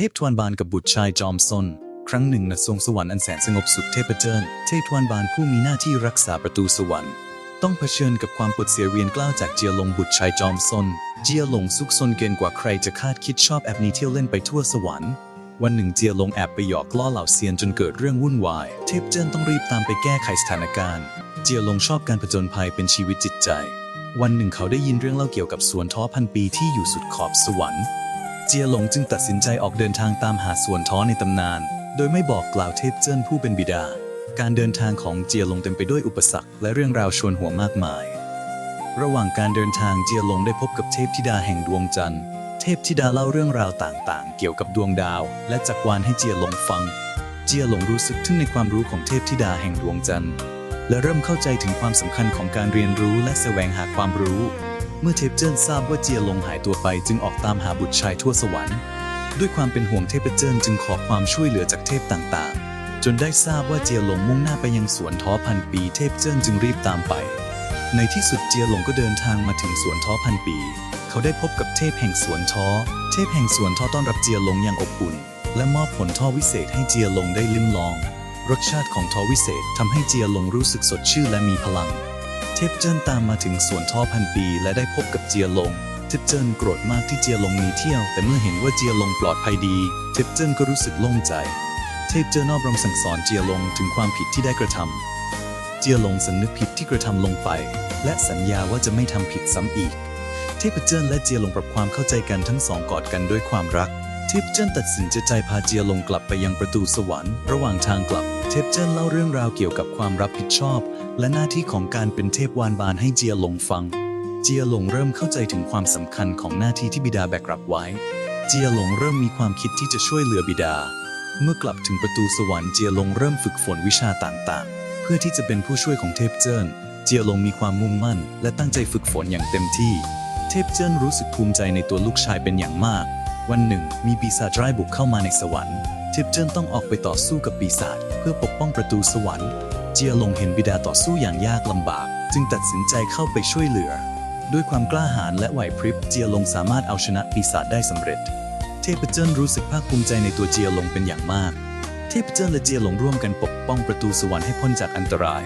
ทพทวนบานกับบุตรชายจอมซนครั้งหนึ่งณสวงสวรรค์อันแสนสงบสุขเทพเจ้าเทพทวนบานผู้มีหน้าที่รักษาประตูสวรรค์ ต้องเผชิญกับความปวดเสียเวียนกล้าวจากเจียหลงบุตรชายจอมซนเจียหลงซุกซนเกินกว่าใครจะคาดคิดชอบแอบนีเที่ยวเล่นไปทั่วสวรรค์วันหนึ่งเจียหลงแอบไปหยอกล้อเหล่าเซียนจนเกิดเรื่องวุ่นวาย เทพเจิ้นต้องรีบตามไปแก้ไขสถานการณ์ เจียหลงชอบการผจญภัยเป็นชีวิตจิตใจ วันหนึ่งเขาได้ยินเรื่องเล่าเกี่ยวกับสวนท้อพันปีที่อยู่สุดขอบสวรรค์ เจียหลงจึงตัดสินใจออกเดินทางตามหาส่วนท้อในตำนาน โดยไม่บอกกล่าวเทพเจิ้นผู้เป็นบิดา การเดินทางของเจียหลงเต็มไปด้วยอุปสรรคและเรื่องราวชวนหัวมากมาย ระหว่างการเดินทางเจียหลงได้พบกับเทพธิดาแห่งดวงจันทร์เทพธิดาเล่าเรื่องราวต่างๆ เกี่ยวกับดวงดาว และจักรวาลให้เจียหลงฟัง เจียหลงรู้สึกทึ่งในความรู้ของเทพธิดาแห่งดวงจันทร์และเริ่มเข้าใจถึงความสำคัญของการเรียนรู้และแสวงหาความรู้ เมื่อเทพเจิ้นทราบว่าเจียหลงหายตัวไปจึงออกตามหาบุตรชายทั่วสวรรค์ ด้วยความเป็นห่วงเทพเจิ้นจึงขอความช่วยเหลือจากเทพต่างๆ จนได้ทราบว่าเจียหลงมุ่งหน้าไปยังสวนท้อพันปี เทพเจิ้นจึงรีบตามไป ในที่สุดเจียหลงก็เดินทางมาถึงสวนท้อพันปี เขาได้พบกับเทพแห่งสวนท้อ เทพแห่งสวนท้อต้อนรับเจียหลงอย่างอบอุ่น และมอบผลท้อวิเศษให้เจียหลงได้ลิ้มลอง รสชาติของท้อวิเศษทำให้เจียหลงรู้สึกสดชื่นและมีพลัง ทพเจิ้นตามมาถึงสวนท้อพันปี และได้พบกับเจียหลง เทพเจิ้นโกรธมากที่เจียหลงหนีเที่ยว แต่เมื่อเห็นว่าเจียหลงปลอดภัยดี เทพเจิ้นก็รู้สึกโล่งใจ เทพเจิ้นนอบรมสั่งสอนเจียหลงถึงความผิดที่ได้กระทำเจียหลงสำนึกผิดที่กระทำลงไป และสัญญาว่าจะไม่ทำผิดซ้ำอีก เทพเจิ้นและเจียหลงปรับความเข้าใจกันทั้งสองกอดกันด้วยความรัก เทพเจ้นตัดสินใจพาเจียลงกลับไปยังประตูสวรรค์ระหว่างทางกลับ เทพเจ้นเล่าเรื่องราวเกี่ยวกับความรับผิดชอบ และหน้าที่ของการเป็นเทพวานบานให้เจียลงฟัง เจียหลงเริ่มเข้าใจถึงความสำคัญของหน้าที่ที่บิดาแบกรับไว้ เจียหลงเริ่มมีความคิดที่จะช่วยเหลือบิดา เมื่อกลับถึงประตูสวรรค์เจียหลงเริ่มฝึกฝนวิชาต่างๆ เพื่อที่จะเป็นผู้ช่วยของเทพเจิ้นเจียหลงมีความมุ่งมั่น และตั้งใจฝึกฝนอย่างเต็มที่ เทพเจิ้นรู้สึกภูมิใจในตัวลูกชายเป็นอย่างมาก วันหนึ่ง มีปีศาจร้ายบุกเข้ามาในสวรรค์เทพเจิ้นต้องออกไปต่อสู้กับปีศาจเพื่อปกป้องประตูสวรรค์ เจียหลงเห็นบิดาต่อสู้อย่างยากลำบาก จึงตัดสินใจเข้าไปช่วยเหลือ ด้วยความกล้าหาญและไหวพริบเจียหลงสามารถเอาชนะปีศาจได้สำเร็จ เทพเจิ้นรู้สึกภาคภูมิใจในตัวเจียหลงเป็นอย่างมาก เทพเจิ้นและเจียหลงร่วมกันปกป้องประตูสวรรค์ให้พ้นจากอันตราย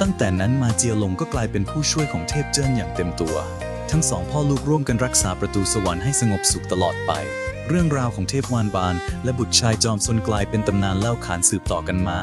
ตั้งแต่นั้นมาเจียหลงก็กลายเป็นผู้ช่วยของเทพเจิ้นอย่างเต็มตัว ทั้งสองพ่อลูกร่วมกันรักษาประตูสวรรค์ให้สงบสุขตลอดไป เรื่องราวของเทพวานบาน และบุตรชายจอมซนกลายเป็นตำนานเล่าขานสืบต่อกันมา